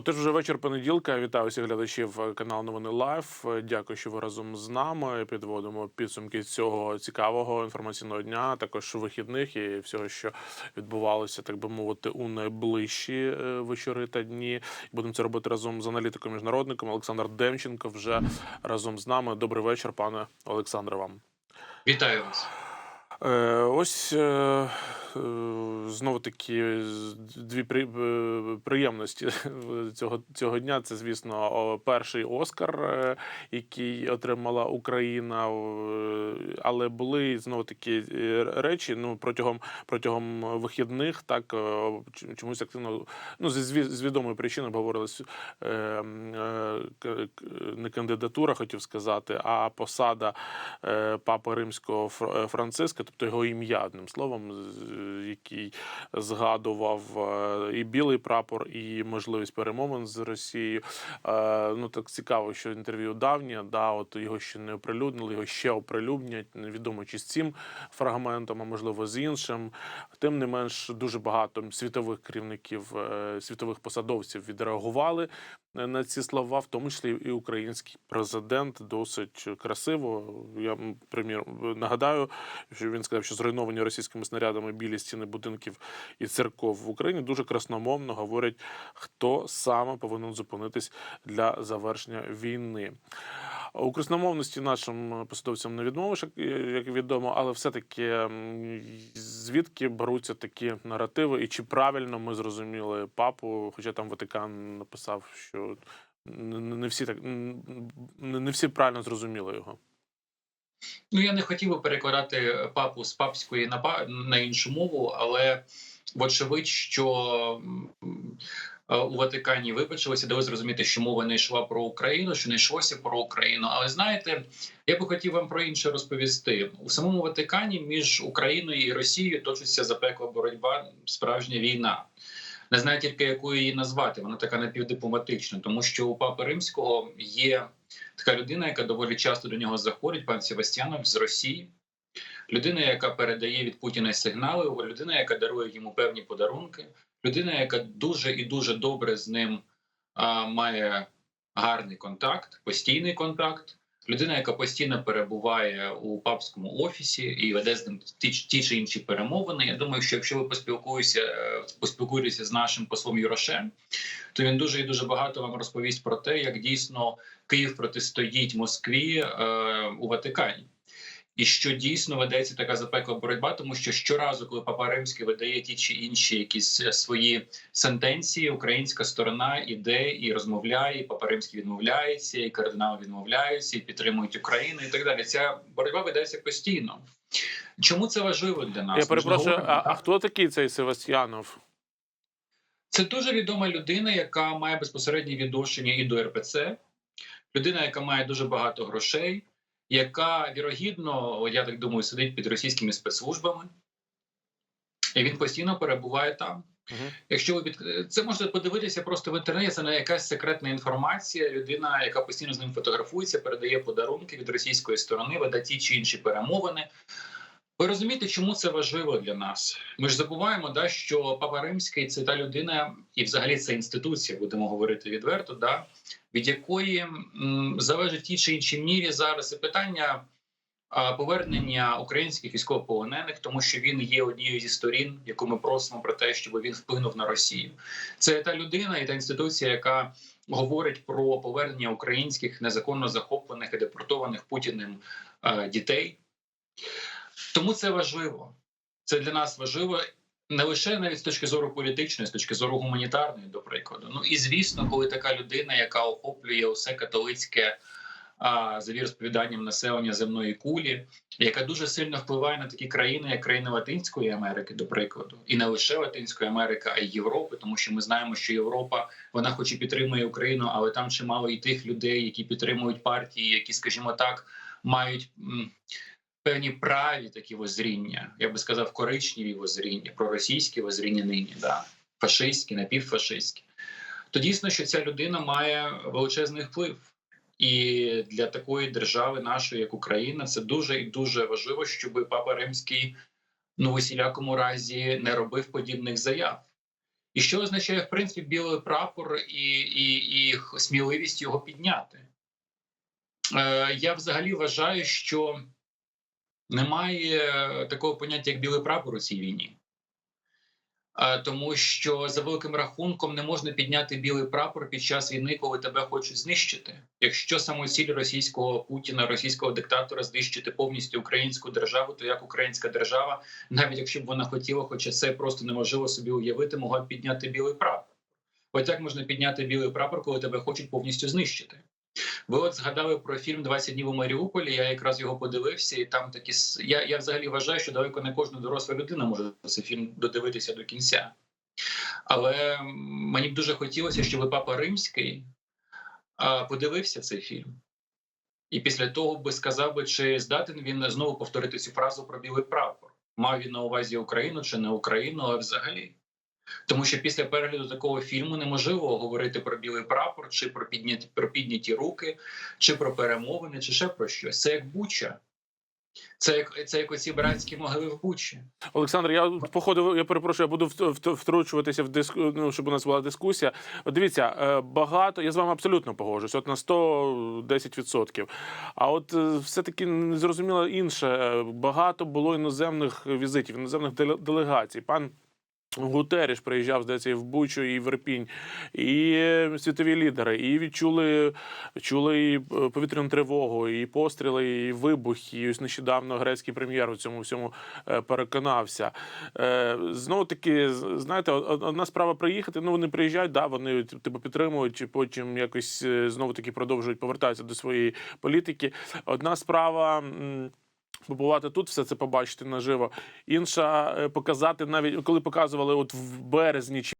Отож, вже вечір понеділка. Вітаю всіх глядачів е, каналу Новини Лайф. Е, Дякую, що ви разом з нами. Підводимо підсумки цього цікавого інформаційного дня, також вихідних і всього, що відбувалося, так би мовити, у найближчі е, вечори та дні. Будемо це робити разом з аналітиком міжнародником Олександр Демченко. Вже разом з нами. Добрий вечір, пане Олександре. Вам. Вітаю вас. Ось знову таки дві е, приємності цього, цього дня. Це, звісно, перший Оскар, е, який отримала Україна. е, Але були знову таки е, речі. Ну протягом протягом вихідних так е, чомусь активно ну з відомої причини обговорилась е, е, не кандидатура, хотів сказати, а посада е, папи римського Фр- е, Франциска, тобто його ім'я, одним словом, який згадував е, і білий прапор, і можливість перемовин з Росією. Е, Ну так цікаво, що інтерв'ю давнє, да, от його ще не оприлюднили, його ще оприлюднять. Невідомо чи з цим фрагментом, а можливо з іншим. Тим не менш, дуже багато світових керівників, е, світових посадовців відреагували е, на ці слова, в тому числі і український президент досить красиво. Я примір нагадаю, що він сказав, що зруйновані російськими снарядами білі стіни будинків і церков в Україні дуже красномовно говорять, хто саме повинен зупинитись для завершення війни. У красномовності нашим посадовцям не відмовиш, як- як відомо, але все-таки звідки беруться такі наративи, і чи правильно ми зрозуміли папу, хоча там Ватикан написав, що не всі так не всі правильно зрозуміли його. Ну я не хотів би перекладати папу з папської на на іншу мову, але вочевидь, що е, у Ватикані вибачилися, дали зрозуміти, що мова не йшла про Україну, що не йшлося про Україну. Але знаєте, я би хотів вам про інше розповісти у самому Ватикані між Україною і Росією точиться запекла боротьба, справжня війна. Не знаю тільки якою її назвати. Вона така напівдипломатична, тому що у папи римського є така людина, яка доволі часто до нього заходить, пан Севастьянов з Росії. Людина, яка передає від Путіна сигнали, людина, яка дарує йому певні подарунки, людина, яка дуже і дуже добре з ним а, має гарний контакт, постійний контакт. Людина, яка постійно перебуває у папському офісі і веде з ним ті, ті чи інші перемовини. Я думаю, що якщо ви поспілкуєтеся, е, поспілкуєтеся з нашим послом Юрошем, то він дуже і дуже багато вам розповість про те, як дійсно Київ протистоїть Москві е, у Ватикані. І що дійсно ведеться така запекла боротьба, тому що щоразу, коли Папа Римський видає ті чи інші якісь е, свої сентенції, українська сторона іде і розмовляє, і Папа Римський відмовляється, і кардинали відмовляються, і підтримують Україну, і так далі. Ця боротьба ведеться постійно. Чому це важливо для нас? Я перепрошую, говоримо, а, а хто такий цей Севастьянов? Це дуже відома людина, яка має безпосереднє відношення і до РПЦ, людина, яка має дуже багато грошей, яка вірогідно, я так думаю, сидить під російськими спецслужбами, і він постійно перебуває там. Угу. Якщо ви під це можете подивитися просто в інтернеті, це не якась секретна інформація. Людина, яка постійно з ним фотографується, передає подарунки від російської сторони, веде ті чи інші перемовини. Ви розумієте, чому це важливо для нас? Ми ж забуваємо, да, що Папа Римський це та людина, і взагалі це інституція, будемо говорити відверто, да, від якої м, залежить в тій чи іншій мірі зараз і питання а, повернення українських військовополонених, тому що він є однією зі сторін, яку ми просимо про те, щоб він вплинув на Росію. Це та людина і та інституція, яка говорить про повернення українських незаконно захоплених і депортованих путіним е, дітей. Тому це важливо. Це для нас важливо не лише навіть з точки зору політичної, з точки зору гуманітарної, до прикладу. Ну і звісно, коли така людина, яка охоплює усе католицьке а, за розповіданням населення земної кулі, яка дуже сильно впливає на такі країни, як країни Латинської Америки, до прикладу, і не лише Латинської Америки, а й Європи, тому що ми знаємо, що Європа вона хоч і підтримує Україну, але там чимало і тих людей, які підтримують партії, які, скажімо так, мають. Певні праві такі воззріння, я би сказав, коричневі воззріння, проросійські воззріння нині, да, фашистські, напівфашистські. То дійсно, що ця людина має величезний вплив. І для такої держави, нашої, як Україна, це дуже і дуже важливо, щоб Папа Римський ну в усілякому разі не робив подібних заяв. І що означає, в принципі, білий прапор і, і, і сміливість його підняти? Е, я взагалі вважаю, що немає такого поняття, як білий прапор у цій війні. Тому що за великим рахунком не можна підняти білий прапор під час війни, коли тебе хочуть знищити. Якщо самоціль російського Путіна, російського диктатора знищити повністю українську державу, то як українська держава, навіть якщо б вона хотіла, хоча це просто неможливо собі уявити, могла б підняти білий прапор. От як можна підняти білий прапор, коли тебе хочуть повністю знищити? Ви от згадали про фільм «20 днів у Маріуполі. Я якраз його подивився, і там такі я, я взагалі вважаю, що далеко не кожна доросла людина може цей фільм додивитися до кінця. Але мені б дуже хотілося, щоб папа Римський подивився цей фільм. І після того би сказав би, чи здатен він знову повторити цю фразу про білий прапор. Мав він на увазі Україну чи не Україну, а взагалі. Тому що після перегляду такого фільму неможливо говорити про білий прапор, чи про підняті, про підняті руки, чи про перемовини, чи ще про щось. Це як Буча. Це як це як оці братські могили в Бучі. Олександр, я походу, я перепрошую, я буду вт- вт- втручуватися в диску, ну, щоб у нас була дискусія. От дивіться, е, багато, я з вами абсолютно погоджуюсь, от на 110%. А от е, все-таки не зрозуміло інше. Е, Багато було іноземних візитів, іноземних делегацій. Пан Гутеріш приїжджав, здається, і в Бучу, і в Ірпінь, і е, світові лідери, і відчули чули і е, повітряну тривогу, і постріли, і вибухи. І ось нещодавно грецький прем'єр у цьому всьому е, переконався. Знову таки, знаєте, одна справа приїхати. Ну вони приїжджають, да, вони типу підтримують, потім якось знову таки продовжують повертатися до своєї політики. Одна справа. Побувати тут, все це побачити наживо. Інша е, показати навіть коли показували, от в березні чи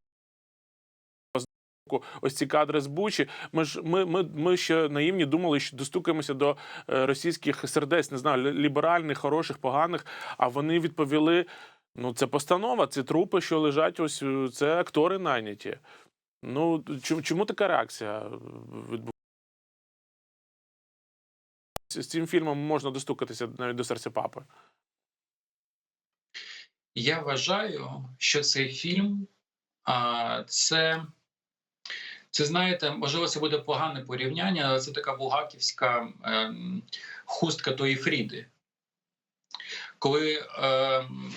ось ці кадри з Бучі. Ми ж ми, ми, ми ще наївні думали, що достукаємося до е, російських сердець, не знаю, ліберальних, хороших, поганих. А вони відповіли: ну це постанова, це трупи, що лежать. Ось е, це актори найняті. Ну чому така реакція відбувається? З цим фільмом можна достукатися навіть до серця папи. Я вважаю, що цей фільм а, це, це знаєте, можливо, це буде погане порівняння, але це така булгаківська ем, хустка тої Фріди. Коли ем,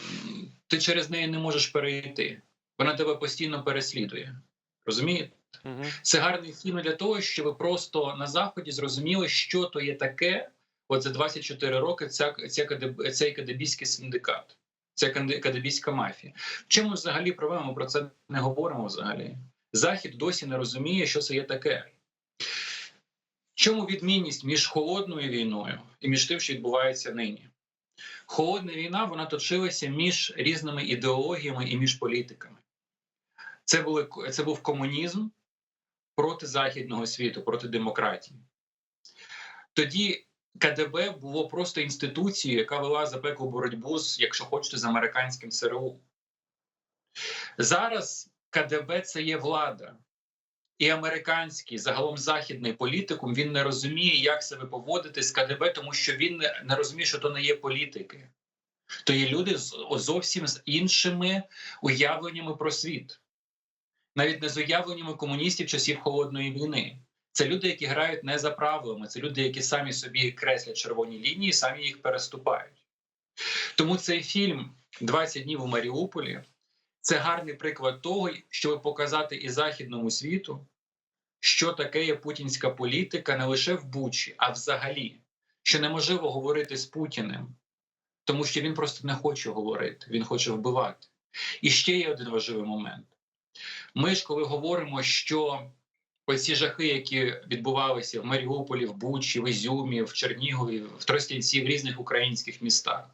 ти через неї не можеш перейти, вона тебе постійно переслідує. Розумієте? Це гарний фільм для того, щоб просто на заході зрозуміли, що то є таке. От за 24 роки ця, ця КДБ, цей кадебійський синдикат, ця кадебійська мафія. В чому взагалі проблема? Ми про це не говоримо взагалі. Захід досі не розуміє, що це є таке. Чому відмінність між холодною війною і між тим, що відбувається нині? Холодна війна вона точилася між різними ідеологіями і між політиками. Це, були, це був комунізм проти західного світу, проти демократії. Тоді КДБ було просто інституцією, яка вела запеклу боротьбу з, якщо хочете, з американським ЦРУ. Зараз КДБ це є влада. І американський, загалом західний політикум, він не розуміє, як себе поводити з КДБ, тому що він не розуміє, що то не є політики. То є люди з зовсім з іншими уявленнями про світ навіть не з уявленнями комуністів часів холодної війни. Це люди, які грають не за правилами, це люди, які самі собі креслять червоні лінії, самі їх переступають. Тому цей фільм «20 днів у Маріуполі це гарний приклад того, щоб показати і західному світу, що таке є путінська політика не лише в Бучі, а взагалі, що неможливо говорити з Путіним, тому що він просто не хоче говорити, він хоче вбивати. І ще є один важливий момент. Ми ж, коли говоримо, що оці жахи, які відбувалися в Маріуполі, в Бучі, в Ізюмі, в Чернігові, в Тростянці, в різних українських містах,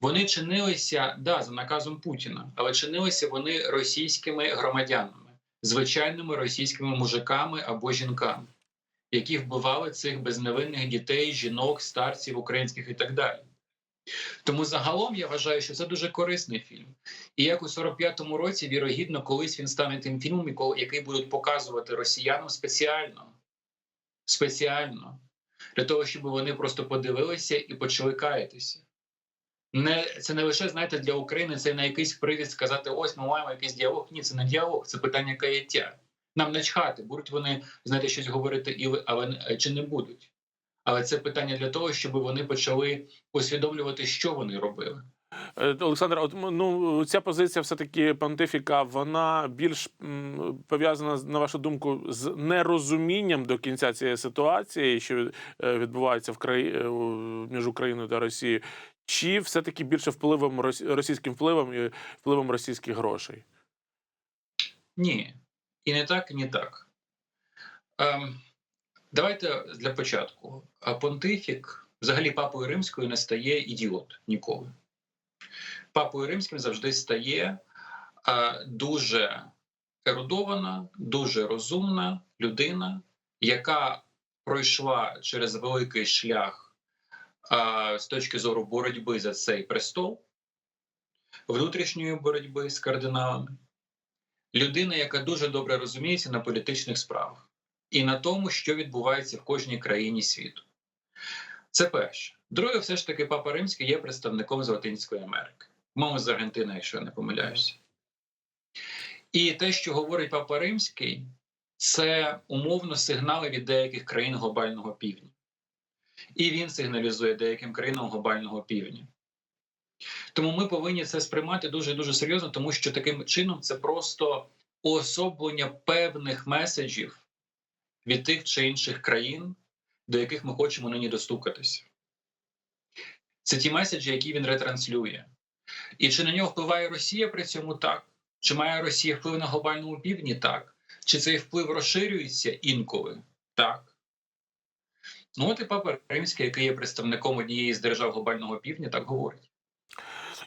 вони чинилися да, за наказом Путіна, але чинилися вони російськими громадянами, звичайними російськими мужиками або жінками, які вбивали цих безневинних дітей, жінок, старців українських і так далі. Тому загалом я вважаю, що це дуже корисний фільм. І як у 45-му році, вірогідно, колись він стане тим фільмом, який будуть показувати росіянам спеціально. Спеціально. Для того, щоб вони просто подивилися і почали каятися. Не це не лише знаєте для України, це не якийсь привід сказати: ось ми маємо якийсь діалог. Ні, це не діалог, це питання каяття. Нам начхати, будуть вони знаєте, щось говорити, але чи не будуть. Але це питання для того, щоб вони почали усвідомлювати, що вони робили. Е, Олександр, от ну ця позиція, все таки понтифіка, вона більш пов'язана на вашу думку з нерозумінням до кінця цієї ситуації, що е, відбувається в краї... е, між Україною та Росією, чи все таки більше впливом рос- російським впливом і впливом російських грошей? Ні, і не так, і не так. Ем, давайте для початку. А Понтифік, взагалі, папою римською не стає ідіот ніколи. Папою римським завжди стає е, дуже ерудована, дуже розумна людина, яка пройшла через великий шлях е, з точки зору боротьби за цей престол, внутрішньої боротьби з кардиналами людина, яка дуже добре розуміється на політичних справах і на тому, що відбувається в кожній країні світу. Це перше. Друге, все ж таки, Папа Римський є представником з Латинської Америки. Мама з Аргентини, якщо я не помиляюся. І те, що говорить Папа Римський, це умовно сигнали від деяких країн глобального півдня. І він сигналізує деяким країнам глобального півдня. Тому ми повинні це сприймати дуже дуже серйозно, тому що таким чином це просто уособлення певних меседжів від тих чи інших країн, до яких ми хочемо нині достукатися. Це ті меседжі, які він ретранслює. І чи на нього впливає Росія при цьому так? Чи має Росія вплив на глобальному півдні? Так. Чи цей вплив розширюється інколи? Так. Ну, от і Папа Римський, який є представником однієї з держав глобального півдня, так говорить.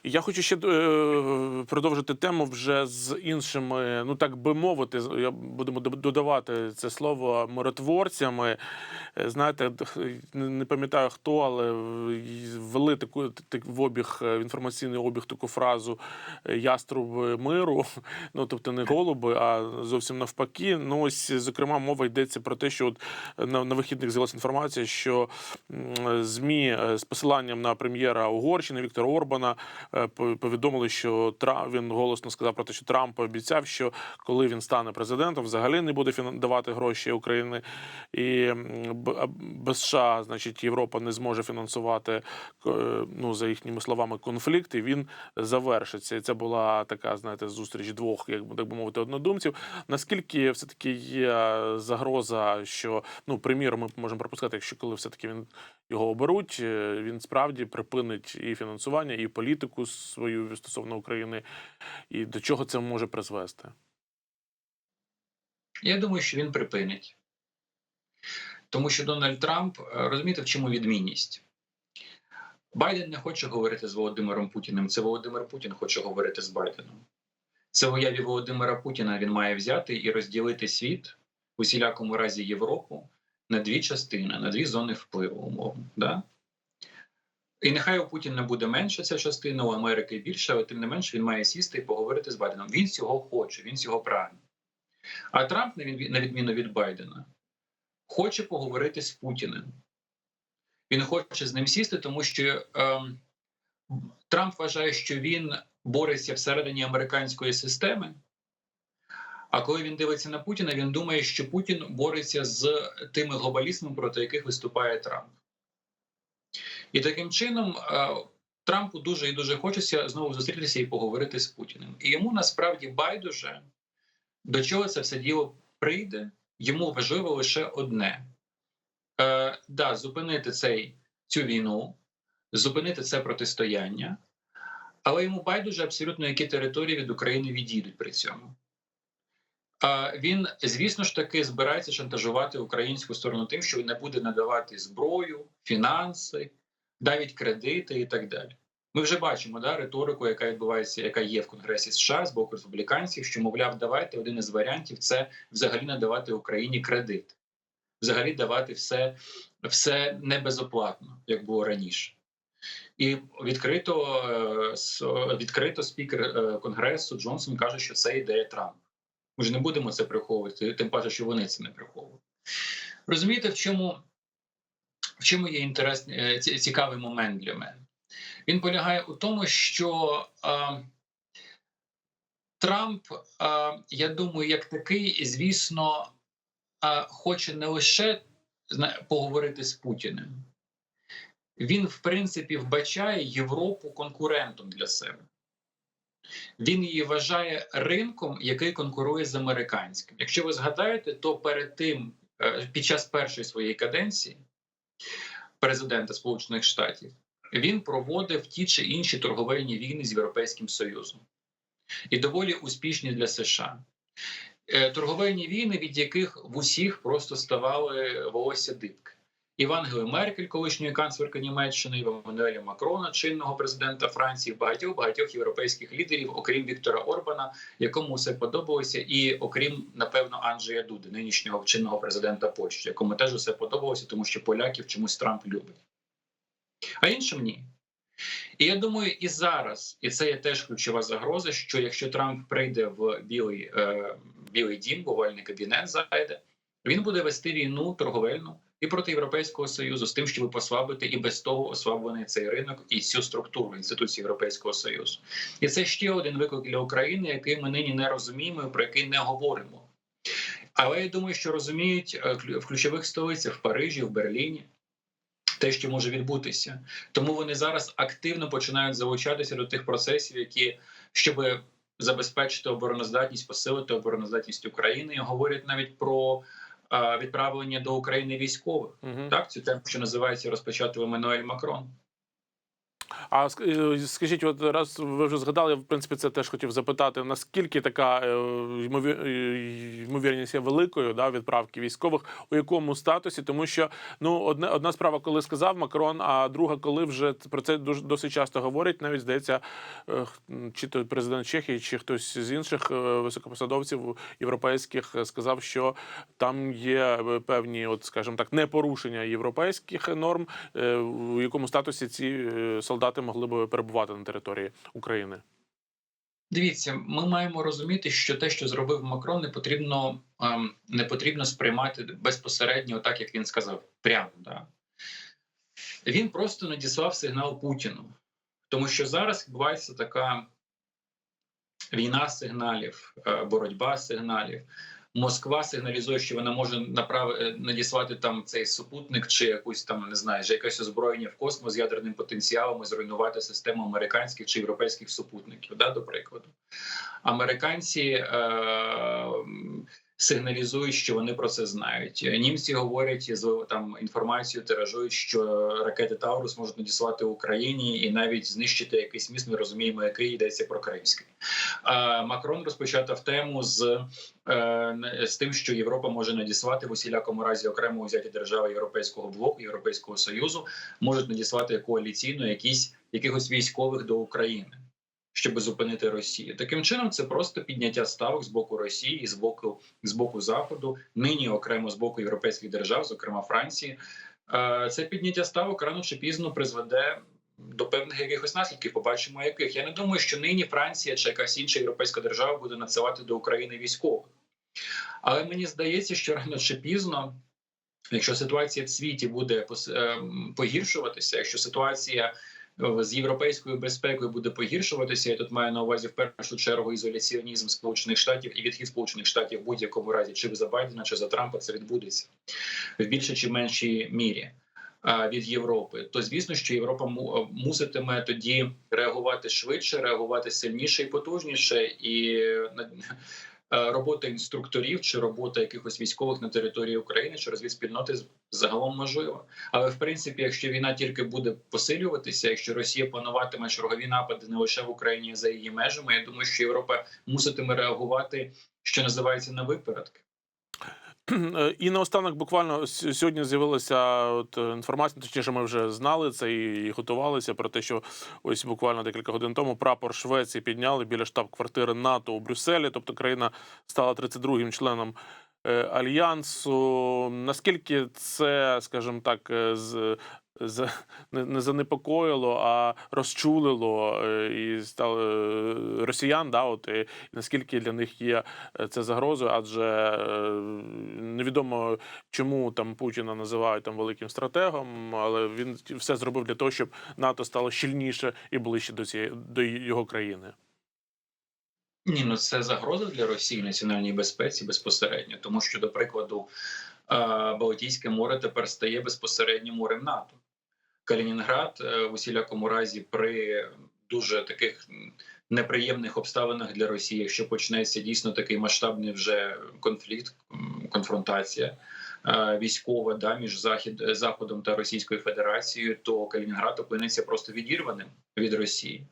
Я хочу ще е, продовжити тему вже з іншими, ну так би мовити, я будемо додавати це слово миротворцями. Е, Знаєте, не пам'ятаю хто, але ввели таку так, в обіг е, в інформаційний обіг таку фразу е, яструби миру. Ну тобто не голуби, а зовсім навпаки. Ну ось зокрема мова йдеться про те, що от на, на вихідних з'явилася інформація, що змі е, з посиланням на прем'єра Угорщини Віктора Орбана е, повідомили, що Тра- він голосно сказав про те, що Трамп пообіцяв, що коли він стане президентом, взагалі не буде давати гроші України, і без США, значить, Європа не зможе фінансувати е, ну за їхніми словами конфлікт, і він завершиться. І це була така, знаєте, зустріч двох, як так би мовити, однодумців. Наскільки все таки є загроза, що ну приміром, ми можемо пропускати, якщо коли все таки він його оберуть, е, він справді припинить і фінансування, і політику свою стосовно України, і до чого це може призвести? Я думаю, що він припинить. Тому що Дональд Трамп, е, розумієте, в чому відмінність? Байден не хоче говорити з Володимиром Путіним. Це Володимир Путін хоче говорити з Байденом. Це в уяві Володимира Путіна він має взяти і розділити світ в усілякому разі Європу на дві частини, на дві зони впливу, умовно. Да? І нехай у Путіна буде менша ця частина, у Америки більше, але тим не менше він має сісти і поговорити з Байденом. Він цього хоче, він цього прагне. А Трамп, на відміну від Байдена, хоче поговорити з Путіним. Він хоче з ним сісти, тому що ем, Трамп вважає, що він бореться всередині американської системи. А коли він дивиться на Путіна, він думає, що Путін бореться з тими глобалістами, проти яких виступає Трамп. І таким чином е, Трампу дуже і дуже хочеться знову зустрітися і поговорити з Путіним. І йому насправді байдуже, до чого це все діло прийде. Йому важливо лише одне: е, да, зупинити цей, цю війну, зупинити це протистояння, але йому байдуже абсолютно, які території від України відійдуть при цьому. Він, звісно ж таки, збирається шантажувати українську сторону тим, що не буде надавати зброю, фінанси, навіть кредити і так далі. Ми вже бачимо да, риторику, яка відбувається, яка є в Конгресі США з боку республіканців, що мовляв, давайте один із варіантів це взагалі надавати Україні кредит, взагалі давати все, все не безоплатно, як було раніше. І відкрито, е, відкрито спікер е, Конгресу Джонсон каже, що це ідея Трампа. Ми ж не будемо це приховувати, тим паче, що вони це не приховують. Розумієте, в чому, в чому є інтересний, е, цікавий момент для мене? Він полягає у тому, що а, Трамп, а, я думаю, як такий, звісно, а, хоче не лише поговорити з Путіним. Він, в принципі, вбачає Європу конкурентом для себе. Він її вважає ринком, який конкурує з американським. Якщо ви згадаєте, то перед тим, е, під час першої своєї каденції, президента Сполучених Штатів, він проводив ті чи інші торговельні війни з Європейським Союзом і доволі успішні для США. Е, Торговельні війни, від яких в усіх просто ставали волосся дибки. І в Ангели Меркель, колишньої канцлерки Німеччини, і в Еммануеля Макрона, чинного президента Франції, багатьох багатьох європейських лідерів, окрім Віктора Орбана, якому все подобалося, і окрім напевно Анджея Дуди, нинішнього чинного президента Польщі, якому теж усе подобалося, тому що поляків чомусь Трамп любить. А іншим ні. І я думаю, і зараз, і це є теж ключова загроза, що якщо Трамп прийде в білий, е, білий дім, в овальний кабінет зайде, він буде вести війну торговельну і проти Європейського союзу з тим, щоб послабити і без того ослаблений цей ринок і цю структуру інституції Європейського союзу. І це ще один виклик для України, який ми нині не розуміємо, про який не говоримо. Але я думаю, що розуміють е, в ключових столицях в Парижі, в Берліні. Те, що може відбутися, тому вони зараз активно починають залучатися до тих процесів, які щоб забезпечити обороноздатність, посилити обороноздатність України, і говорять навіть про відправлення до України військових. Угу. Так, цю тему, що називається розпочати Еммануель Макрон. А е, скажіть, от раз ви вже згадали, в принципі це теж хотів запитати. Наскільки така е, е, ймовірність є великою да, відправки військових, у якому статусі? Тому що ну одне одна справа, коли сказав Макрон, а друга, коли вже про це дуже досить часто говорять, навіть здається, чи то президент Чехії, чи хтось з інших високопосадовців європейських сказав, що там є певні, от скажімо так, непорушення європейських норм, у якому статусі ці е, солдати могли би перебувати на території України. Дивіться, ми маємо розуміти, що те, що зробив Макрон, не потрібно ем, не потрібно сприймати безпосередньо, так як він сказав. Прямо да. він просто надіслав сигнал Путіну, тому що зараз відбувається така війна сигналів, е, боротьба сигналів. Москва сигналізує, що вона може направи, е, надіслати там цей супутник чи якусь там не знаю, якесь озброєння в космос з ядерним потенціалом і зруйнувати систему американських чи європейських супутників. Да, до прикладу, американці е, сигналізують, що вони про це знають. Німці говорять з там інформацію, тиражують, що ракети Таурус можуть надіслати Україні і навіть знищити якийсь міст. Ми розуміємо, який йдеться про Кримський. Е, Макрон розпочатав тему з е, з тим, що Європа може надіслати в усілякому разі окремо узяті держави Європейського блоку, Європейського союзу, можуть надіслати коаліційно якісь якихось військових до України, щоб зупинити Росію. Таким чином, це просто підняття ставок з боку Росії, і з боку з боку Заходу, нині окремо з боку європейських держав, зокрема Франції. Е, Це підняття ставок рано чи пізно призведе. До певних якихось наслідків побачимо, яких я не думаю, що нині Франція чи якась інша європейська держава буде надсилати до України військових. Але мені здається, що рано чи пізно, якщо ситуація в світі буде ем, погіршуватися, якщо ситуація з європейською безпекою буде погіршуватися, я тут маю на увазі в першу чергу ізоляціонізм Сполучених Штатів і відхід Сполучених Штатів в будь-якому разі, чи за Байдена, чи за Трампа це відбудеться в більшій чи меншій мірі. Від Європи, то звісно, що Європа му- муситиме тоді реагувати швидше, реагувати сильніше і потужніше, і е, робота інструкторів чи робота якихось військових на території України чи розвідспільноти з- загалом можлива. Але в принципі, якщо війна тільки буде посилюватися, якщо Росія плануватиме чергові напади не лише в Україні а за її межами, я думаю, що Європа муситиме реагувати, що називається на випередки. Е, І наостанок, буквально сьогодні з'явилася от інформація, точніше, ми вже знали це і готувалися про те, що ось буквально декілька годин тому прапор Швеції підняли біля штаб-квартири НАТО у Брюсселі. Тобто країна стала 32-м членом е, альянсу. Наскільки це, скажімо так, е, з не, не занепокоїло, а розчулило е, і стало е, росіян. Да, от і наскільки для них є е, це загрозою, адже невідомо чому там Путіна називають там великим стратегом, але він все зробив для того, щоб НАТО стало щільніше і ближче до цієї до його країни. Ні, ну це загроза для Росії національній безпеці безпосередньо, тому що, до прикладу, Балтійське море тепер стає безпосередньо морем НАТО. Калінінград е, в усілякому разі при дуже таких неприємних обставинах для Росії, якщо почнеться дійсно такий масштабний вже конфлікт, конфронтація е, військова да, між Захід, Заходом та Російською Федерацією, то Калінінград опиниться просто відірваним від Росії.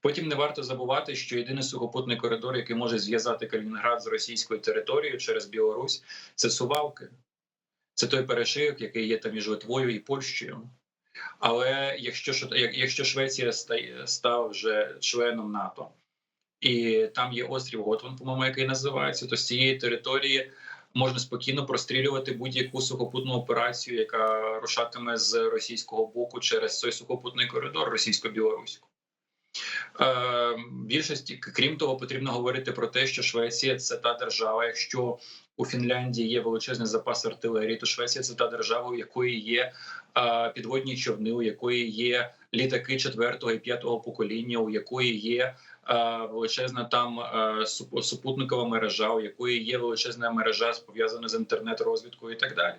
Потім не варто забувати, що єдиний сухопутний коридор, який може зв'язати Калінінград з російською територією через Білорусь, це Сувалки. Це той перешийок, який є там між Литвою і Польщею. Але якщо якщо Швеція став вже членом НАТО, і там є острів Готван, по-моєму, який називається, то з цієї території можна спокійно прострілювати будь-яку сухопутну операцію, яка рушатиме з російського боку через цей сухопутний коридор російсько-білоруську. Е, більшості, крім того, потрібно говорити про те, що Швеція це та держава. Якщо у Фінляндії є величезний запас артилерії, то Швеція це та держава, у якої є підводні човни, у якої є літаки четвертого і п'ятого покоління, у якої є величезна там супутникова мережа, у якої є величезна мережа пов'язана з інтернет-розвідкою і так далі.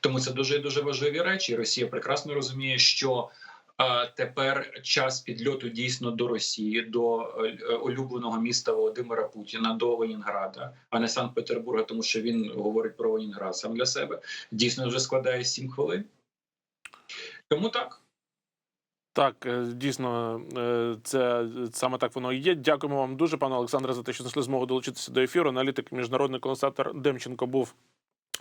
Тому це дуже дуже важливі речі. Росія прекрасно розуміє, що тепер час підльоту дійсно до Росії, до е, улюбленого міста Володимира Путіна, до Ленінграда, а не Санкт-Петербурга, тому що він говорить про Ленінград сам для себе. Дійсно вже складає 7 хвилин. Тому так. Так, е, дійсно, е, це саме так воно і є. Дякуємо вам дуже, пане Олександре, за те, що знайшли змогу долучитися до ефіру. Аналітик, міжнародний констатор Демченко був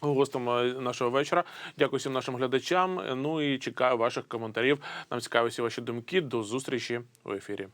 гостем е, нашого вечора. Дякую всім нашим глядачам. Ну і чекаю ваших коментарів. Нам цікаві всі ваші думки. До зустрічі в ефірі.